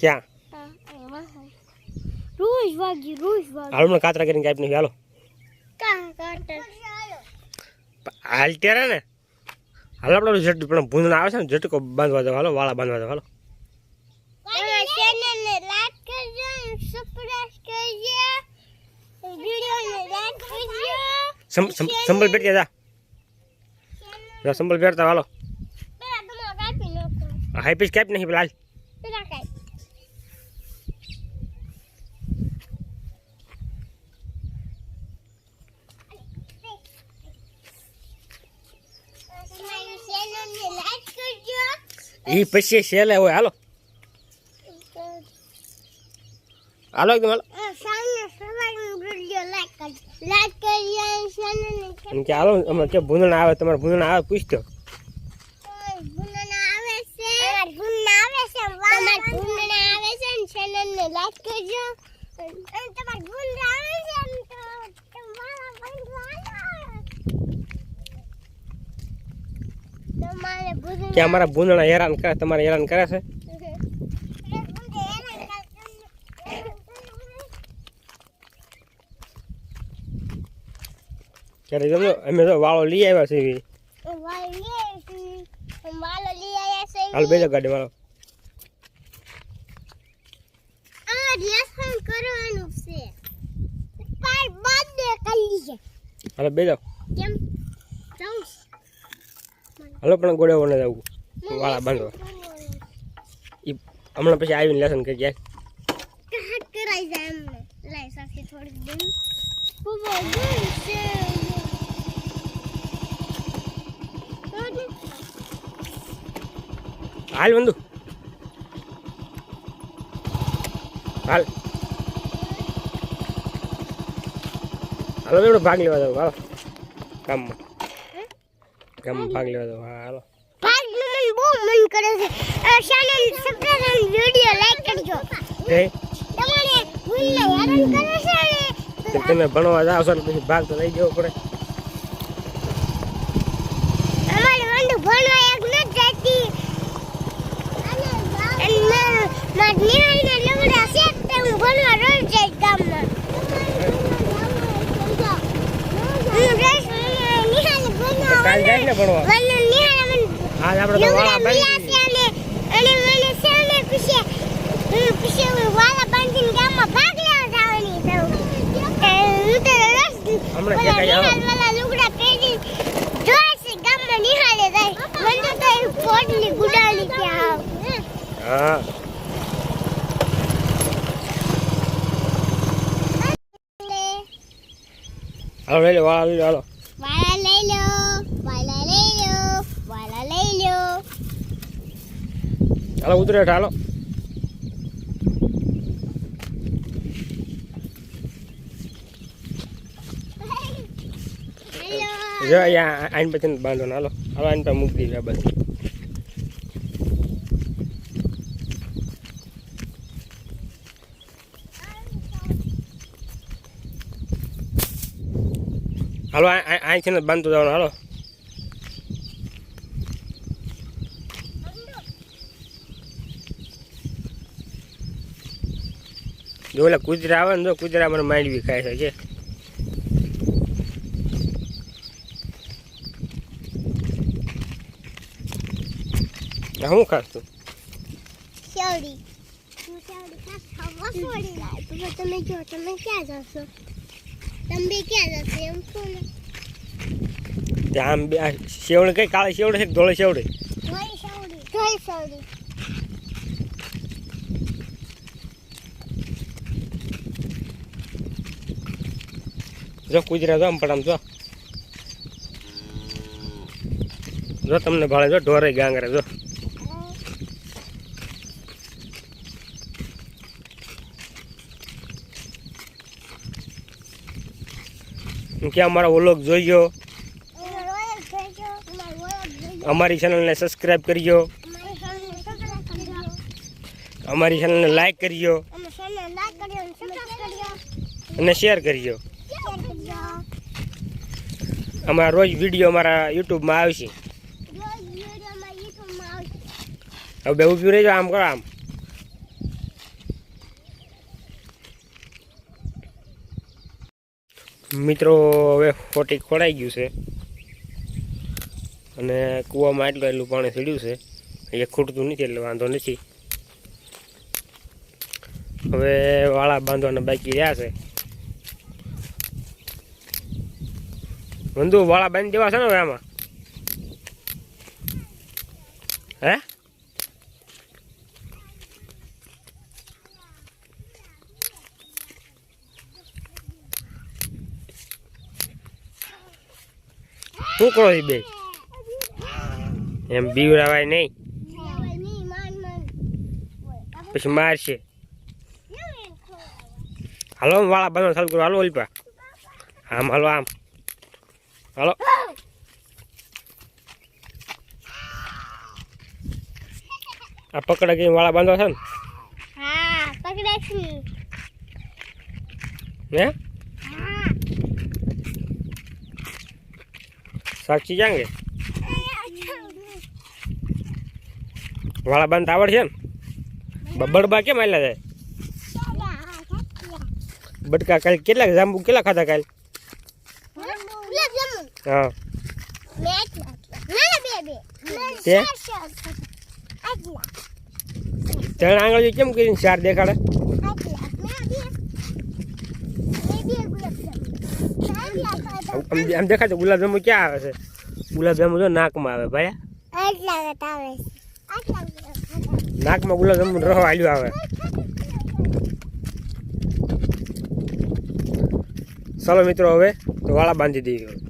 ક્યાં? રોજ વાગી રોજ વાગી. હાલો મને કાતરા કરીને કાપી નાખી હાલો હાલ ત્યારે ને. હાલ આપણે જટ પણ ભૂંદણા આવે છે ને ઝટકો બાંધવા દો હાલો વાળા બાંધવા દો હાલો. સંભળ બેઠ જા. સંભળ બેઠતા હાલો. હાઈ પીસ કાપી નહીં પેલા હાલ પેલા કાઈ તમારી ચેનલને લાઈક કરજો એ પછી શેલે હોય. હાલો. હાલો એકદમ હાલો. એમ કે હાલો અમે કે ભૂંદણા આવે તમારે ભૂંદણા આવે પૂછતો આવે છે. અમાર આવે છે? તમાર ભૂંડના આવે છે ને લાઈક કરજો. અને તમાર ભૂંડના આવે છે ને તો તમારા ભૂંડના તમારે ભૂંડના કે અમારા ભૂંદણા હેરાન કરે, તમારે હેરાન કરે છે? અમે તો વાળો લઈ આવ્યા છીએ હાલ બેજો ગાડી વાળો. હાલો બેજો. કેમ હાલો પણ ગોળે વને જવું. વાળા બાંધવા. ઈ હમણાં પછી આવીને લેસન કરી જાય. કરાઈ જાય એમને. લાઈ સાથે થોડીક દિન બહુ દૂર છે હાલ બંધુ હાલ. હાલો બેડો ભાગ લેવા જાવ. હાલો. કામમાં. કામમાં ભાગ લેવા દો. હા હાલો. ભાગ મને બહુ મન કરે છે. ચેનલ સબસ્ક્રાઇબ અને વિડિયો લાઈક કરજો. હે? તમારે ભૂલને હેરાન કરે છે ને? તો તમે ભણવા જાઓ છો પછી ભાગ તો લઈ જવો પડે. અમારે વંડુ ભણવા એક ન જતી અને માર- નિહાળીના લગડા છે તે હું ભણવા રોજ જઈશ ગામમાં હું રોજ નિહાળી ને ભણવા આજ આપણે તો વાળા પછી હું હું વાલા બાંધીને ગામમાં ભાગ હાલો ઉતરે હાલો જો અહીંયા આઈન પછી બાંધો ને હાલો. હાલો આઈન પર મૂકી દીધા બસ હાલો આઈ છે ને બાંધતો જવાનું હાલો. ઓલા કૂતરા આવે ને તો કૂતરા મને માંડવી ખાય છે શું ખાસ તું તમે કહો તમે ક્યાં જશો? તમે ક્યાં જશો? એમ છો ને. ત્યાં શેવડે કઈ કાળી શેવડે છે ધોળે શેવડે જોઈ શેવડી શેવડી જો કુજરા જો પણ આમ જો. જો તમને ભાળે જો ઢોરે ગાંગરે જો. કે અમારા ઓલોક જોઈ જોઈજો અમાર ચેનલને સબસ્ક્રાઈબ કરજો અમારી ચેનલને સબસ્ક્રાઇબ કરજો અમારી ચેનલને લાઈક કરજો અને શેર લાઈક અમારા રોજ વીડિયો અમારા યુટ્યુબમાં આવશે. હવે બે ઉભ્યું રહી જાઓ આમ કરો આમ. મિત્રો હવે ફોટી ખોડાઈ ગયું છે. અને કૂવામાં એટલું એટલું પાણી ચડ્યું છે. એ ખૂટતું નથી એટલે વાંધો નથી. હવે વાળા બાંધવાના બાકી રહ્યા છે. બંધુ વાળા બાંધી દેવા છે ને આમાં? હે? શું કરો બે? એમ બીવડાવાય નહીં. પછી મારશે. હાલો વાળા બાંધવા ચાલુ કરો. હાલો ઓલપા આમ, હાલો આમ. હાલો આ પકડા ગઈ વાળા બાંધો છે ને? હા પકડાશી. હે. હા સાક્ષી જાંગે વાળા આવડ છે ને? બબડબા કેમ આવેલા જાય? બટકા કાલ કેટલા જાંબુ કેટલા ખાધા કાલ? હા. ત્રણ આંગળીઓ કેમ કરીને ચાર દેખાડે? આમ દેખાય છે ગુલાબજાંબુ ક્યાં આવે છે? ગુલાબજાંબુ જો નાકમાં આવે ભાઈ. નાકમાં ગુલાબજાંબુ રહો આવ્યું આવે. ચાલો મિત્રો હવે તો વાળા બાંધી દઈએ